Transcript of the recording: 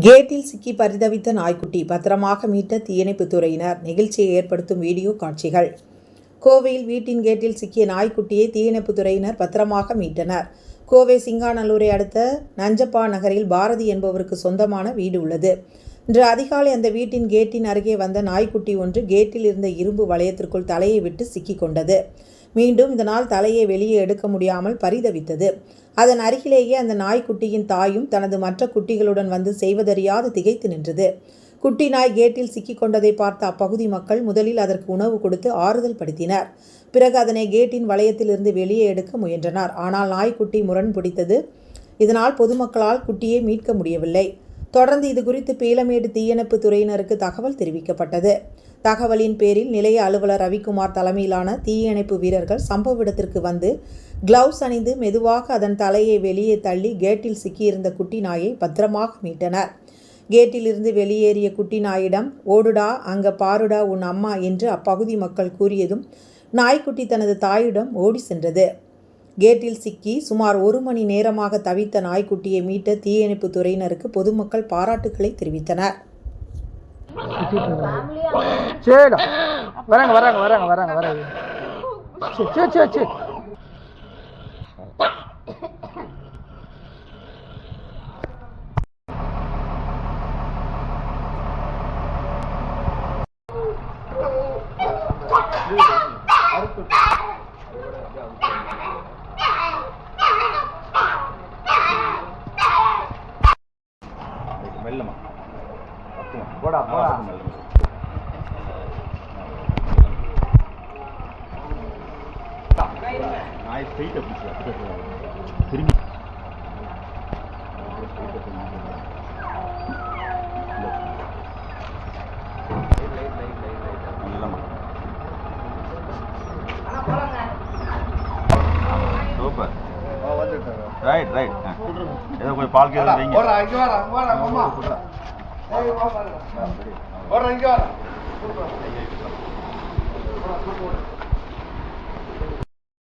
கேட்டில் சிக்கி பரிதவித்த நாய்க்குட்டி பத்திரமாக மீட்ட தீயணைப்புத் துறையினர் நெகிழ்ச்சியை ஏற்படுத்தும் வீடியோ காட்சிகள். கோவையில் வீட்டின் கேட்டில் சிக்கிய நாய்க்குட்டியை தீயணைப்புத் துறையினர் பத்திரமாக மீட்டனர். கோவை சிங்காநல்லூரை அடுத்த நஞ்சப்பா நகரில் பாரதி என்பவருக்கு சொந்தமான வீடு உள்ளது. இன்று அதிகாலை அந்த வீட்டின் கேட்டின் அருகே வந்த நாய்க்குட்டி ஒன்று கேட்டில் இருந்த இரும்பு வளையத்திற்குள் தலையை விட்டு சிக்கிக்கொண்டது மீண்டும் இதனால் தலையை வெளியே எடுக்க முடியாமல் பரிதவித்தது. அதன் அருகிலேயே அந்த நாய்க்குட்டியின் தாயும் தனது மற்ற குட்டிகளுடன் வந்து செய்வதறியாது திகைத்து நின்றது. குட்டி நாய் கேட்டில் சிக்கிக்கொண்டதை பார்த்த அப்பகுதி மக்கள் முதலில் அதற்கு உணவு கொடுத்து ஆறுதல் படுத்தினர். பிறகு அதனை கேட்டின் வளையத்திலிருந்து வெளியே எடுக்க முயன்றனர். ஆனால் நாய்க்குட்டி முரண் பிடித்தது இதனால் பொதுமக்களால் குட்டியை மீட்க முடியவில்லை. தொடர்ந்து இது குறித்து பீலமேடு தீயணைப்பு துறையினருக்கு தகவல் தெரிவிக்கப்பட்டது. தகவலின் பேரில் நிலைய அலுவலர் ரவிக்குமார் தலைமையிலான தீயணைப்பு வீரர்கள் சம்பவ இடத்திற்கு வந்து கிளவுஸ் அணிந்து மெதுவாக அதன் தலையை வெளியே தள்ளி கேட்டில் சிக்கியிருந்த குட்டி நாயை பத்திரமாக மீட்டனர். கேட்டிலிருந்து வெளியேறிய குட்டி நாயிடம் ஓடுடா அங்க பாருடா உன் அம்மா என்று அப்பகுதி மக்கள் கூறியதும் நாய்க்குட்டி தனது தாயிடம் ஓடி சென்றது. கேட்டில் சிக்கி சுமார் ஒரு மணி நேரமாக தவித்த நாய்க்குட்டியை மீட்ட தீயணைப்பு துறையினருக்கு பொதுமக்கள் பாராட்டுக்களை தெரிவித்தனர். சரிடா வராங்க வராங்க வராங்க வராங்க வராங்க. சரி சரி சரி சரி மெல்லமா. போடா போடா. நாய் ஸ்ட்ரைட் அப்படி திரும்பி. மெல்லமா. சூப்பர். ரைட் ரைட் ஏதோ கொஞ்சம் பால் கீழே வைங்க போடுறா, இங்க வாடா, இங்க வாடா, மாமா. ஏய், வா பாருங்க. போடுறா, இங்க வாடா.